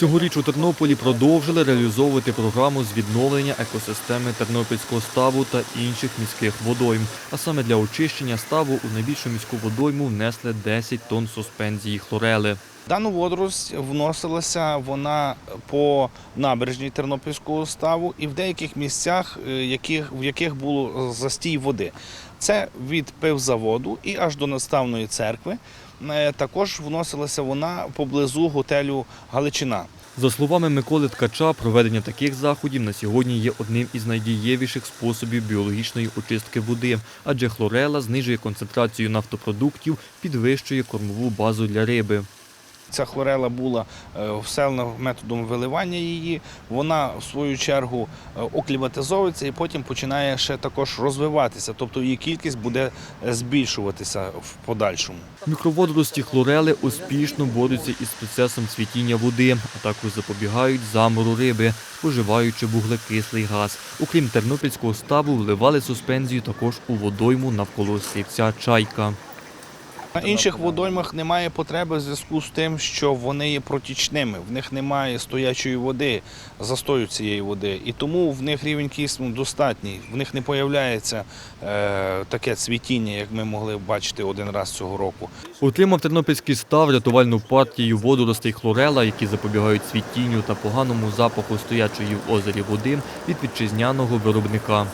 Цьогоріч у Тернополі продовжили реалізовувати програму з відновлення екосистеми Тернопільського ставу та інших міських водойм. А саме для очищення ставу у найбільшу міську водойму внесли 10 тонн суспензії хлорели. Дану водорость вносилася вона по набережній Тернопільського ставу і в деяких місцях, е, в яких було застій води. Це від пивзаводу і аж до наставної церкви. Е, Також вносилася вона поблизу готелю Галичина. За словами Миколи Ткача, проведення таких заходів на сьогодні є одним із найдієвіших способів біологічної очистки води, адже хлорела знижує концентрацію нафтопродуктів, підвищує кормову базу для риби. Ця хлорела була е, вселена методом виливання її. Вона в свою чергу е, окліматизовується і потім починає ще також розвиватися, тобто її кількість буде е, збільшуватися в подальшому. Мікроводорості хлорели успішно борються із процесом цвітіння води, а також запобігають замору риби, споживаючи вуглекислий газ. Окрім тернопільського ставу, вливали суспензію також у водойму навколо сівця чайка. На інших водоймах немає потреби в зв'язку з тим, що вони є протічними, в них немає стоячої води, застою цієї води, і тому в них рівень кисню достатній. В них не появляється е, таке цвітіння, як ми могли бачити один раз цього року. Отримав тернопільський став рятувальну партію водоростей хлорела, які запобігають цвітінню та поганому запаху стоячої в озері води від вітчизняного виробника.